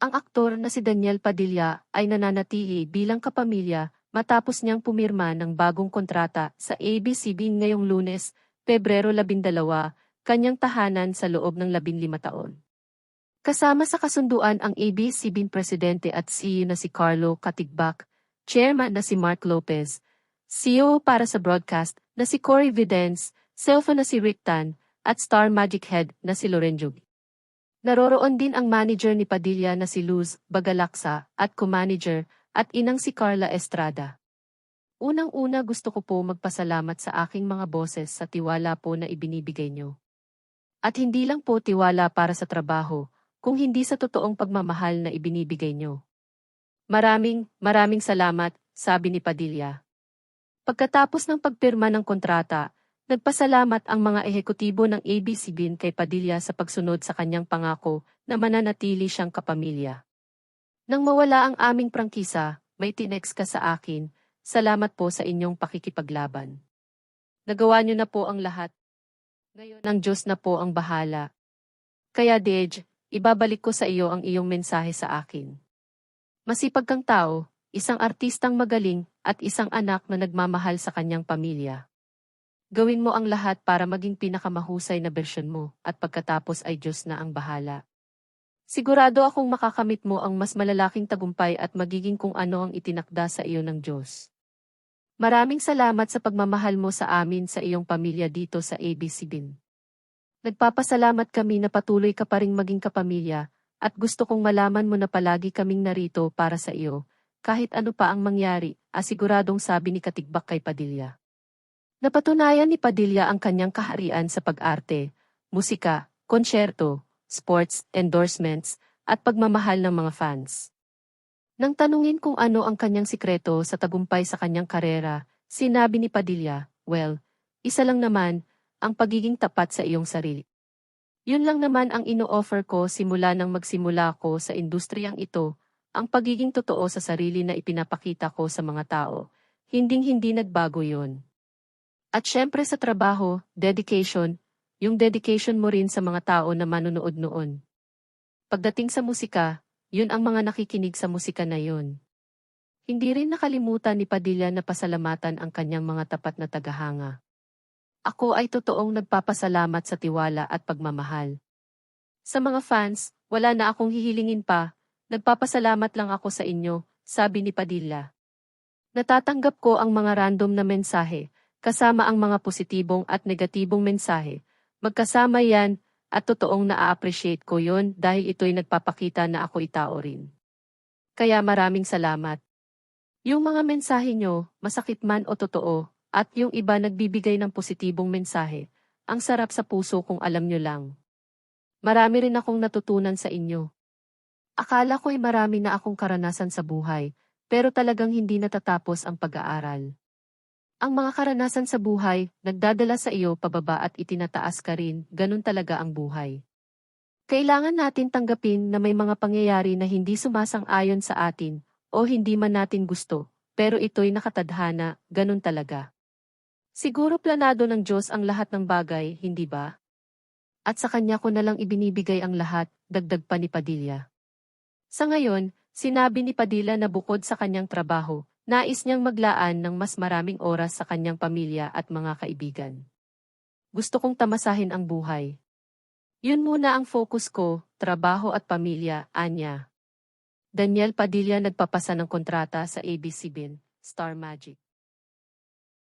Ang aktor na si Daniel Padilla ay nananatili bilang kapamilya matapos niyang pumirma ng bagong kontrata sa ABCBN ngayong lunes, Pebrero 12, kanyang tahanan sa loob ng 15 taon. Kasama sa kasunduan ang ABCBN presidente at CEO na si Carlo Katigbak, chairman na si Mark Lopez, CEO para sa broadcast na si Cory Videns, CFO na si Rick Tan, at Star Magic Head na si Lorenzo. Naroroon din ang manager ni Padilla na si Luz Bagalaksa at co-manager at inang si Carla Estrada. Unang-una gusto ko po magpasalamat sa aking mga boses sa tiwala po na ibinibigay nyo. At hindi lang po tiwala para sa trabaho, kung hindi sa totoong pagmamahal na ibinibigay nyo. Maraming, maraming salamat, sabi ni Padilla. Pagkatapos ng pagpirma ng kontrata, nagpasalamat ang mga ehekutibo ng ABCBN kay Padilla sa pagsunod sa kanyang pangako na mananatili siyang kapamilya. Nang mawala ang aming prangkisa, may tinex ka sa akin, salamat po sa inyong pakikipaglaban. Nagawa niyo na po ang lahat. Ngayon ang Diyos na po ang bahala. Kaya Dej, ibabalik ko sa iyo ang iyong mensahe sa akin. Masipag kang tao, isang artistang magaling, at isang anak na nagmamahal sa kanyang pamilya. Gawin mo ang lahat para maging pinakamahusay na bersyon mo, at pagkatapos ay Diyos na ang bahala. Sigurado akong makakamit mo ang mas malalaking tagumpay at magiging kung ano ang itinakda sa iyo ng Diyos. Maraming salamat sa pagmamahal mo sa amin sa iyong pamilya dito sa ABCBIN. Nagpapasalamat kami na patuloy ka pa ring maging kapamilya, at gusto kong malaman mo na palagi kaming narito para sa iyo, kahit ano pa ang mangyari, asiguradong sabi ni Katigbak kay Padilla. Napatunayan ni Padilla ang kanyang kaharian sa pag-arte, musika, konsyerto, sports, endorsements, at pagmamahal ng mga fans. Nang tanungin kung ano ang kanyang sikreto sa tagumpay sa kanyang karera, sinabi ni Padilla, well, isa lang naman, ang pagiging tapat sa iyong sarili. Yun lang naman ang ino-offer ko simula nang magsimula ko sa industriyang ito, ang pagiging totoo sa sarili na ipinapakita ko sa mga tao. Hinding-hindi nagbago yon. At syempre sa trabaho, dedication, yung dedication mo rin sa mga tao na manonood noon. Pagdating sa musika, yun ang mga nakikinig sa musika na yun. Hindi rin nakalimutan ni Padilla na pasalamatan ang kanyang mga tapat na tagahanga. Ako ay totoong nagpapasalamat sa tiwala at pagmamahal. Sa mga fans, wala na akong hihilingin pa, nagpapasalamat lang ako sa inyo, sabi ni Padilla. Natatanggap ko ang mga random na mensahe, kasama ang mga positibong at negatibong mensahe. Magkasama yan, at totoong na-appreciate ko yon dahil ito'y nagpapakita na ako itao rin. Kaya maraming salamat. Yung mga mensahe nyo, masakit man o totoo, at yung iba nagbibigay ng positibong mensahe. Ang sarap sa puso kung alam nyo lang. Marami rin akong natutunan sa inyo. Akala ko'y marami na akong karanasan sa buhay, pero talagang hindi natatapos ang pag-aaral. Ang mga karanasan sa buhay, nagdadala sa iyo pababa at itinataas ka rin, ganun talaga ang buhay. Kailangan natin tanggapin na may mga pangyayari na hindi sumasang-ayon sa atin, o hindi man natin gusto, pero ito'y nakatadhana, ganun talaga. Siguro planado ng Diyos ang lahat ng bagay, hindi ba? At sa Kanya ko na lang ibinibigay ang lahat, dagdag pa ni Padilla. Sa ngayon, sinabi ni Padilla na bukod sa kanyang trabaho, nais niyang maglaan ng mas maraming oras sa kanyang pamilya at mga kaibigan. Gusto kong tamasahin ang buhay. Yun muna ang focus ko, trabaho at pamilya, anya. Daniel Padilla nagpapasa ng kontrata sa ABC-CBN, Star Magic.